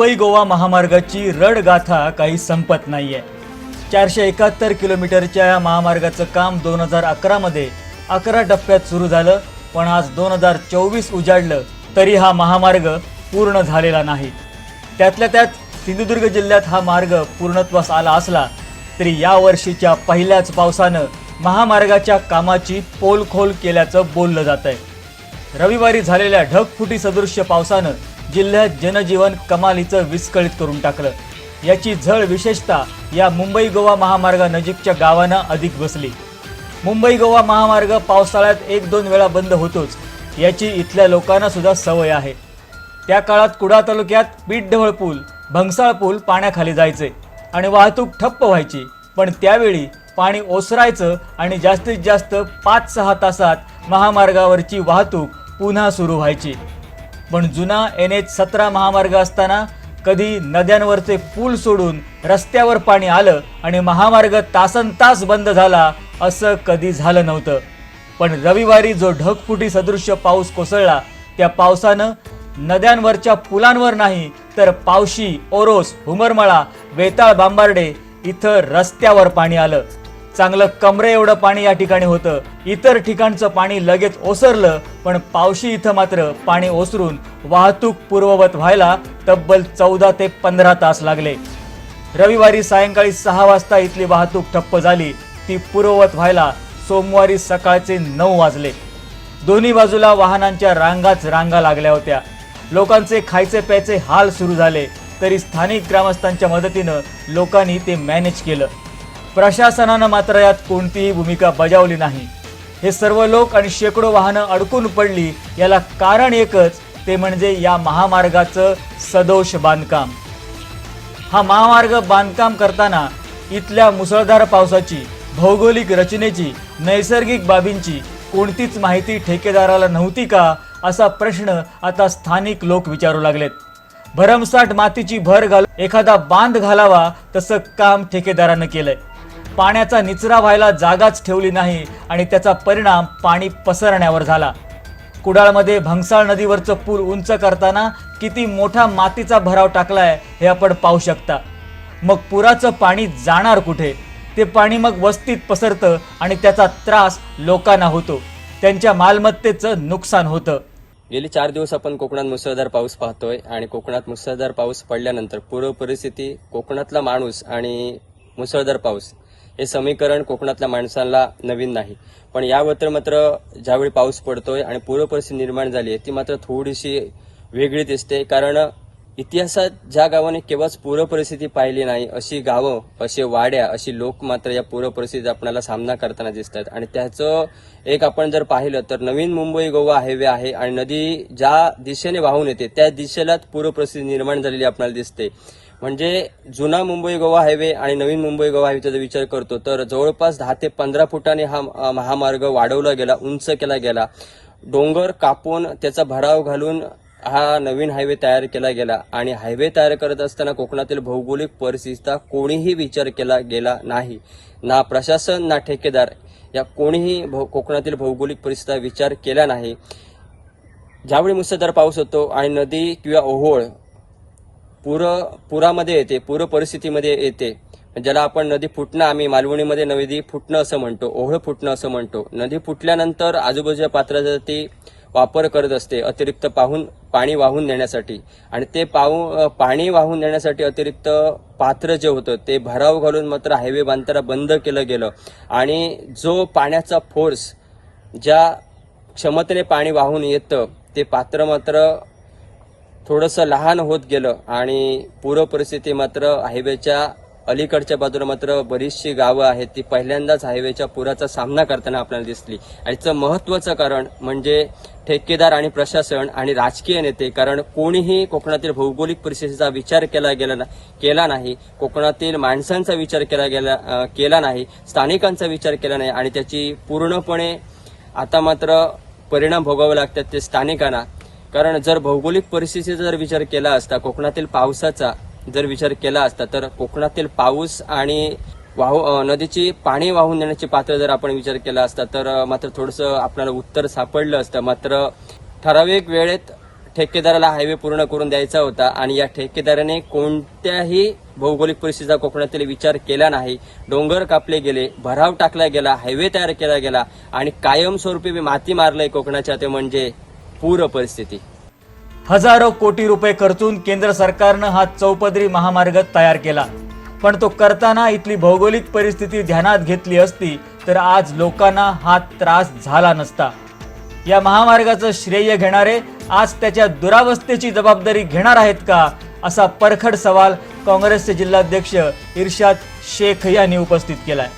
मुंबई गोवा महामार्गाची रडगाथा काही संपत नाहीये. चारशे एकाहत्तर किलोमीटरच्या या महामार्गाचं काम दोन हजार अकरामध्ये अकरा टप्प्यात सुरू झालं पण आज दोन हजार चोवीस उजाडलं तरी हा महामार्ग पूर्ण झालेला नाही. त्यातल्या त्यात सिंधुदुर्ग जिल्ह्यात हा मार्ग पूर्णत्वास आला असला तरी या वर्षीच्या पहिल्याच पावसानं महामार्गाच्या कामाची पोलखोल केल्याचं बोललं जात आहे रविवारी झालेल्या ढगफुटी सदृश्य पावसानं जिल्ह्यात जनजीवन कमालीचं विस्कळीत करून टाकलं. याची झळ विशेषतः या मुंबई गोवा महामार्गानजीकच्या गावांना अधिक बसली. मुंबई गोवा महामार्ग पावसाळ्यात एक दोन वेळा बंद होतोच याची इथल्या लोकांना सुद्धा सवय आहे. त्या काळात कुडा तालुक्यात पीठढवळ पूल भंगसाळ पूल पाण्याखाली जायचे आणि वाहतूक ठप्प व्हायची. पण त्यावेळी पाणी ओसरायचं आणि जास्तीत जास्त पाच सहा तासात महामार्गावरची वाहतूक पुन्हा सुरू व्हायची. पण जुना एन एच सतरा महामार्ग असताना कधी नद्यांवरचे पूल सोडून रस्त्यावर पाणी आलं आणि महामार्ग तासन तास बंद झाला असं कधी झालं नव्हतं. पण रविवारी जो ढगफुटी सदृश्य पाऊस कोसळला त्या पावसानं नद्यांवरच्या पुलांवर नाही तर पावशी ओरोस हुमरमळा वेताळ बांबार्डे इथं रस्त्यावर पाणी आलं. चांगलं कमरे एवढं पाणी या ठिकाणी होतं. इतर ठिकाणचं पाणी लगेच ओसरलं पण पावशी इथं मात्र पाणी ओसरून वाहतूक पूर्ववत व्हायला तब्बल चौदा ते पंधरा तास लागले. रविवारी सायंकाळी सहा वाजता इथली वाहतूक ठप्प झाली. ती पूर्ववत व्हायला सोमवारी सकाळचे नऊ वाजले. दोन्ही बाजूला वाहनांच्या रांगाच रांगा लागल्या होत्या. लोकांचे खायचे प्यायचे हाल सुरू झाले. तरी स्थानिक ग्रामस्थांच्या मदतीनं लोकांनी ते मॅनेज केलं. प्रशासनानं मात्र यात कोणतीही भूमिका बजावली नाही. हे सर्व लोक आणि शेकडो वाहनं अडकून पडली याला कारण एकच ते म्हणजे या महामार्गाचं सदोष बांधकाम. हा महामार्ग बांधकाम करताना इथल्या मुसळधार पावसाची भौगोलिक रचनेची नैसर्गिक बाबींची कोणतीच माहिती ठेकेदाराला नव्हती का असा प्रश्न आता स्थानिक लोक विचारू लागलेत. भरमसाठ मातीची भर घाल एखादा बांध घालावा तसं काम ठेकेदारानं केलंय. पाण्याचा निचरा व्हायला जागाच ठेवली नाही आणि त्याचा परिणाम पाणी पसरण्यावर झाला. कुडाळमध्ये भंगसाळ नदीवरचं पूल उंच करताना किती मोठा मातीचा भराव टाकलाय हे आपण पाहू शकता. मग पुराचं पाणी जाणार कुठे? ते पाणी मग वस्तीत पसरतं आणि त्याचा त्रास लोकांना होतो. त्यांच्या मालमत्तेचं नुकसान होतं. गेली चार दिवस आपण कोकणात मुसळधार पाऊस पाहतोय आणि कोकणात मुसळधार पाऊस पडल्यानंतर पूर्व परिस्थिती कोकणातला माणूस आणि मुसळधार पाऊस हे समीकरण कोकणातल्या माणसांना नवीन नाही. पण यावर मात्र ज्यावेळी पाऊस पडतोय आणि पूर्व परिस्थिती निर्माण झाली आहे ती मात्र थोडीशी वेगळी दिसते. कारण इतिहासात ज्या गावाने केव्हाच पूर परिस्थिती पाहिली नाही अशी गावं असे वाड्या अशी लोक मात्र या पूर्व परिस्थितीत आपल्याला सामना करताना दिसतात. आणि त्याचं एक आपण जर पाहिलं तर नवीन मुंबई गोवा हायवे आहे आणि नदी ज्या दिशेने वाहून येते त्या दिशेलाच पूर्व परिस्थिती निर्माण झालेली आपल्याला दिसते. म्हणजे जुना मुंबई गोवा हायवे आणि नवीन मुंबई गोवा हायवेचा जर विचार करतो तर जवळपास दहा ते पंधरा फुटाने हा महामार्ग वाढवला गेला उंच केला गेला. डोंगर कापून त्याचा भराव घालून हा नवीन हायवे तयार केला गेला. आणि हायवे तयार करत असताना कोकणातील भौगोलिक परिस्थितीचा कोणीही विचार केला गेला नाही. ना प्रशासन ना ठेकेदार या कोणीही भौ- कोकणातील भौगोलिक परिस्थितीचा विचार केला नाही. ज्यावेळी मुसळधार पाऊस होतो आणि नदी किंवा ओहोळ पूर पुरामध्ये येते पूर परिस्थितीमध्ये येते. ज्याला आपण नदी फुटणं आम्ही मालवणीमध्ये नदी फुटणं असं म्हणतो ओहळ फुटणं असं म्हणतो. नदी फुटल्यानंतर आजूबाजूच्या पात्राचा ती वापर करत असते अतिरिक्त पाहून पाणी वाहून नेण्यासाठी. आणि ते पाहू पाणी वाहून नेण्यासाठी अतिरिक्त पात्र जे होतं ते भराव घालून मात्र हायवे बांधताना बंद केलं गेलं. आणि जो पाण्याचा फोर्स ज्या क्षमतेने पाणी वाहून येतं ते पात्र मात्र थोडंसं लहान होत गेलं आणि पूर परिस्थिती मात्र हायवेच्या अलीकडच्या बाजूला मात्र बरीचशी गावं आहेत ती पहिल्यांदाच हायवेच्या पुराचा सामना करताना आपल्याला दिसली. याचं महत्त्वाचं कारण म्हणजे ठेकेदार आणि प्रशासन आणि राजकीय नेते कारण कोणीही कोकणातील भौगोलिक परिस्थितीचा विचार केला गेला ना केला नाही कोकणातील माणसांचा विचार केला गेला केला नाही स्थानिकांचा विचार केला नाही आणि त्याची पूर्णपणे आता मात्र परिणाम भोगावे लागतात ते स्थानिकांना. कारण जर भौगोलिक परिस्थितीचा जर विचार केला असता कोकणातील पावसाचा जर विचार केला असता तर कोकणातील पाऊस आणि वाहू नदीची पाणी वाहून नेण्याची पात्र जर आपण विचार केला असता तर मात्र थोडंसं आपल्याला उत्तर सापडलं असतं. मात्र ठराविक वेळेत ठेकेदाराला हायवे पूर्ण करून द्यायचा होता आणि या ठेकेदाराने कोणत्याही भौगोलिक परिस्थितीचा कोकणातील विचार केला नाही. डोंगर कापले गेले भराव टाकला गेला हायवे तयार केला गेला आणि कायमस्वरूपी माती मारलंय कोकणाच्या. ते म्हणजे पूर परिस्थिती. हजारो कोटी रुपये खर्चून केंद्र सरकारनं हा चौपदरी महामार्ग तयार केला. पण तो करताना इथली भौगोलिक परिस्थिती ध्यानात घेतली असती तर आज लोकांना हा त्रास झाला नसता. या महामार्गाचं श्रेय घेणारे आज त्याच्या दुरावस्थेची जबाबदारी घेणार आहेत का असा परखड सवाल काँग्रेसचे जिल्हाध्यक्ष इर्शाद शेख यांनी उपस्थित केलाय.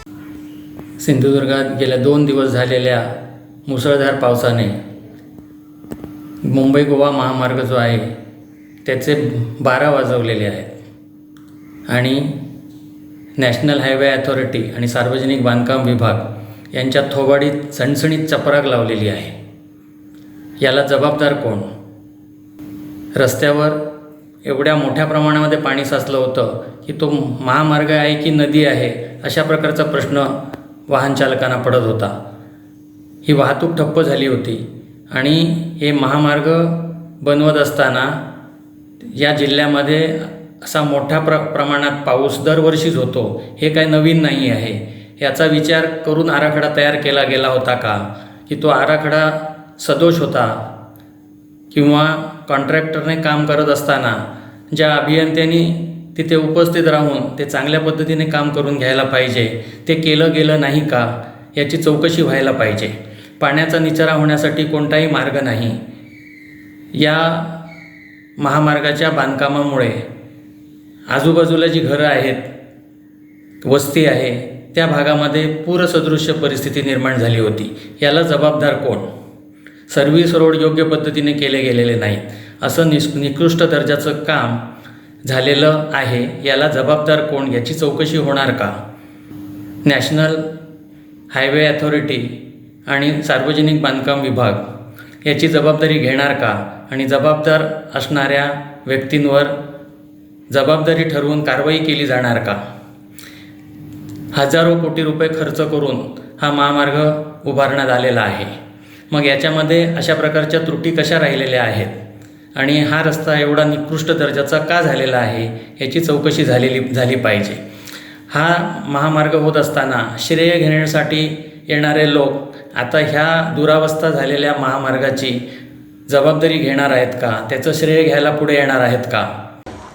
सिंधुदुर्गात गेल्या दोन दिवस झालेल्या मुसळधार पावसाने मुंबई गोवा महामार्ग जो आहे त्याचे बारा वाजवलेले आहेत. आणि नॅशनल हायवे अथॉरिटी आणि सार्वजनिक बांधकाम विभाग यांच्या थोबाडीत सणसणीत चपराक लावलेली आहे. याला जबाबदार कोण? रस्त्यावर एवढ्या मोठ्या प्रमाणामध्ये पाणी साचलं होतं की तो महामार्ग आहे की नदी आहे अशा प्रकारचा प्रश्न वाहन चालकांना पडत होता. ही वाहतूक ठप्प झाली होती. आणि हे महामार्ग बनवत असताना या जिल्ह्यामध्ये असा मोठ्या प्र प्रमाणात पाऊस दरवर्षीच होतो हे काय नवीन नाही आहे. याचा विचार करून आराखडा तयार केला गेला होता का? की तो आराखडा सदोष होता किंवा कॉन्ट्रॅक्टरने काम करत असताना ज्या अभियंत्यांनी तिथे उपस्थित राहून ते चांगल्या पद्धतीने काम करून घ्यायला पाहिजे ते केलं गेलं नाही का? याची चौकशी व्हायला पाहिजे. पाण्याचा निचरा होण्यासाठी कोणताही मार्ग नाही. या महामार्गाच्या बांधकामामुळे आजूबाजूला जी घरं आहेत वस्ती आहे त्या भागामध्ये पूरसदृश्य परिस्थिती निर्माण झाली होती. याला जबाबदार कोण? सर्व्हिस रोड योग्य पद्धतीने केले गेलेले नाहीत. असं निस निकृष्ट दर्जाचं काम झालेलं आहे याला जबाबदार कोण? याची चौकशी होणार का? नॅशनल हायवे अथॉरिटी आणि सार्वजनिक बांधकाम विभाग याची जबाबदारी घेणार का? आणि जबाबदार असणाऱ्या व्यक्तींवर जबाबदारी ठरवून कारवाई केली जाणार का? हजारो कोटी रुपये खर्च करून हा महामार्ग उभारण्यात आलेला आहे. मग याच्यामध्ये अशा प्रकारच्या त्रुटी कशा राहिलेल्या आहेत? आणि हा रस्ता एवढा निकृष्ट दर्जाचा का झालेला आहे? याची चौकशी झालेली झाली पाहिजे. हा महामार्ग होत असताना श्रेय घेण्यासाठी येणारे लोक आता ह्या दुरावस्था झालेल्या महामार्गाची जबाबदारी घेणार आहेत का? त्याचं श्रेय घ्यायला पुढे येणार आहेत का?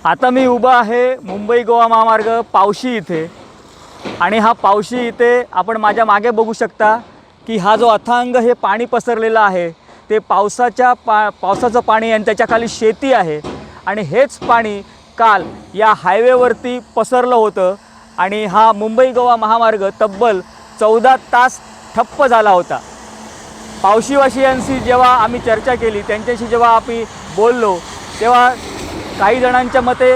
आता मी उभा आहे मुंबई गोवा महामार्ग पावशी इथे. आणि हा पावशी इथे आपण माझ्या मागे बघू शकता की हा जो अथांग हे पाणी पसरलेलं आहे ते पावसाच्या पा पावसाचं पाणी आणि त्याच्याखाली शेती आहे. आणि हेच पाणी काल या हायवेवरती पसरलं होतं. आणि हा मुंबई गोवा महामार्ग तब्बल चौदा तास ठप्प झाला होता. पावशीवासियांशी जेव्हा आम्ही चर्चा केली त्यांच्याशी जेव्हा आम्ही बोललो तेव्हा काही जणांच्या मते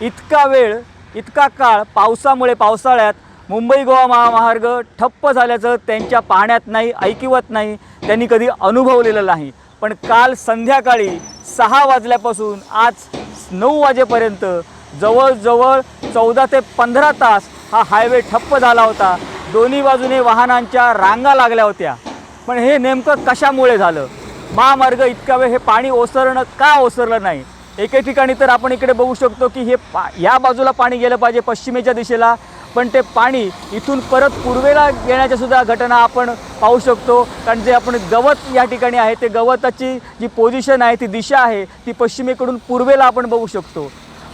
इतका वेळ इतका काळ पावसामुळे पावसाळ्यात मुंबई गोवा महामार्ग ठप्प झाल्याचं त्यांच्या पाहण्यात नाही ऐकिवत नाही त्यांनी कधी अनुभवलेलं नाही. पण काल संध्याकाळी सहा वाजल्यापासून आज नऊ वाजेपर्यंत जवळजवळ चौदा ते पंधरा तास हा हायवे ठप्प झाला होता. दोन्ही बाजूने वाहनांच्या रांगा लागल्या होत्या. पण हे नेमकं कशामुळे झालं? महामार्ग इतका वेळ हे पाणी ओसरणं का ओसरलं नाही? एके ठिकाणी तर आपण इकडे बघू शकतो की हे पा ह्या बाजूला पाणी गेलं पाहिजे पश्चिमेच्या दिशेला. पण ते पाणी इथून परत पूर्वेला येण्याच्या सुद्धा घटना आपण पाहू शकतो. कारण जे आपण गवत या ठिकाणी आहे ते गवताची जी पोझिशन आहे ती दिशा आहे ती पश्चिमेकडून पूर्वेला आपण बघू शकतो.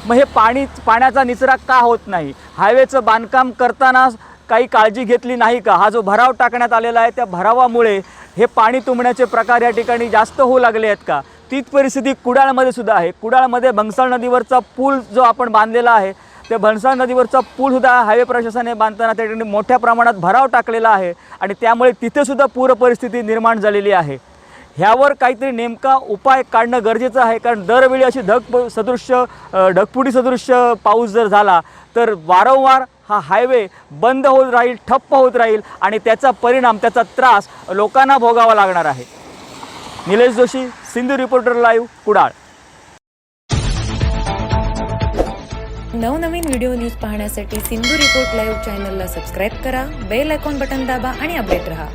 मग हे पाणी पाण्याचा निचरा का होत नाही? हायवेचं बांधकाम करताना काही काळजी घेतली नाही का? हा जो भराव टाकण्यात आलेला आहे त्या भरावामुळे हे पाणी तुंबण्याचे प्रकार या ठिकाणी जास्त होऊ लागले आहेत का? तीच परिस्थिती कुडाळमध्ये सुद्धा आहे. कुडाळमध्ये भंगसाळ नदीवरचा पूल जो आपण बांधलेला आहे ते भणसा नदीवरचा पूल सुद्धा हायवे प्रशासनाने बांधताना त्या ठिकाणी मोठ्या प्रमाणात भराव टाकलेला आहे आणि त्यामुळे तिथेसुद्धा पूरपरिस्थिती पूर परिस्थिती निर्माण झालेली आहे. ह्यावर काहीतरी नेमका उपाय काढणं गरजेचं आहे कारण दरवेळी अशी ढग सदृश्य ढगफुटी सदृश्य पाऊस जर झाला तर वारंवार हा हायवे बंद होत राहील ठप्प होत राहील आणि त्याचा परिणाम त्याचा त्रास लोकांना भोगावा लागणार आहे. Nilesh Joshi Sindhu reporter live Kudal. नवनवीन व्हिडिओ न्यूज पाहण्यासाठी सिंधू रिपोर्ट लाईव्ह चॅनलला सबस्क्राईब करा बेल आयकॉन बटन दाबा आणि अपडेट रहा.